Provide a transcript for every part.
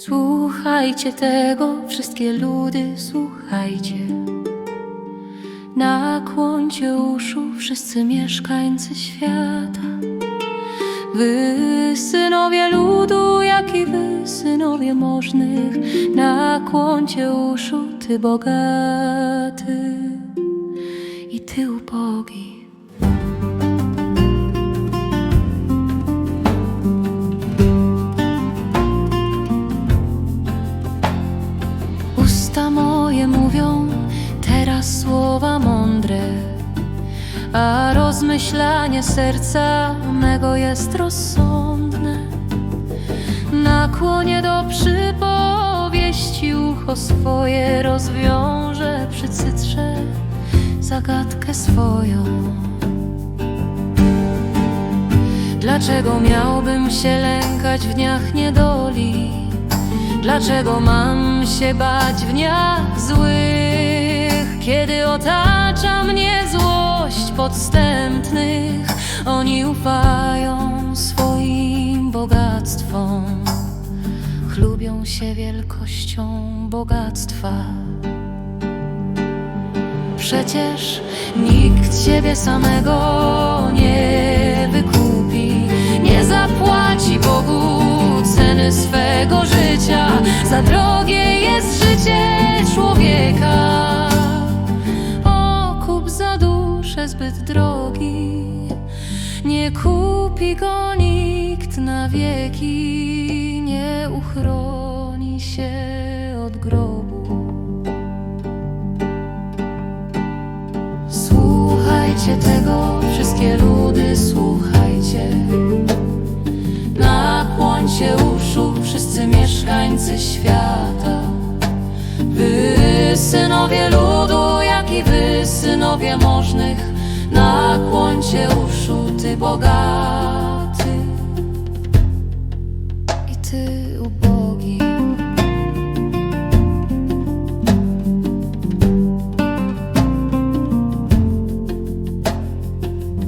Słuchajcie tego, wszystkie ludy, słuchajcie. Nakłońcie uszu, wszyscy mieszkańcy świata. Wy, synowie ludu, jak i wy, synowie możnych, nakłońcie uszu, ty bogaty i ty ubogi. Usta moje mówią teraz słowa mądre, a rozmyślanie serca mego jest rozsądne. Nakłonię do przypowieści ucho swoje, rozwiążę przy cytrze zagadkę swoją. Dlaczego miałbym się lękać w dniach niedoli? Dlaczego mam się bać w dniach złych, kiedy otacza mnie złość podstępnych? Oni ufają swoim bogactwom, chlubią się wielkością bogactwa. Przecież nikt ciebie samego nie wykupi, nie zapłaci Bogu ceny swego życia. Za drogie jest życie człowieka. O, kup za duszę zbyt drogi, nie kupi go nikt na wieki, nie uchroni się od grobu. Słuchajcie tego, wszystkie ludy, słuchajcie. Wszyscy mieszkańcy świata. Wy, synowie ludu, jak i wy, synowie możnych, nakłońcie uszu, ty bogaty i ty ubogi.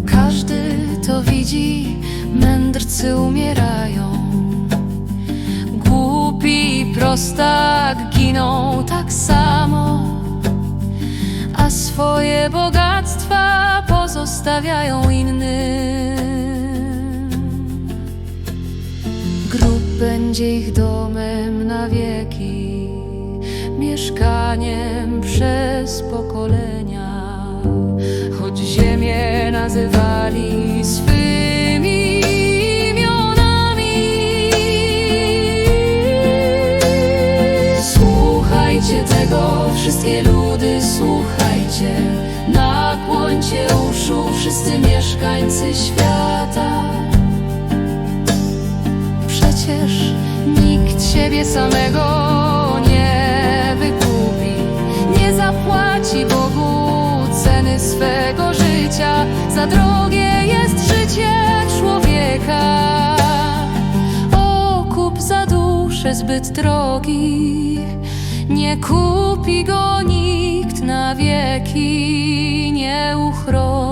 Każdy to widzi, mędrcy umierają. Prostak giną tak samo, a swoje bogactwa pozostawiają innym. Grób będzie ich domem na wieki, mieszkaniem przez pokolenia. Choć ziemię nazywali ludy, słuchajcie. Nakłońcie uszu, wszyscy mieszkańcy świata. Przecież nikt siebie samego nie wykupi, nie zapłaci Bogu ceny swego życia. Za drogie jest życie człowieka. O, kup za duszę zbyt drogi, nie kupi go rzeki nieuchronnej.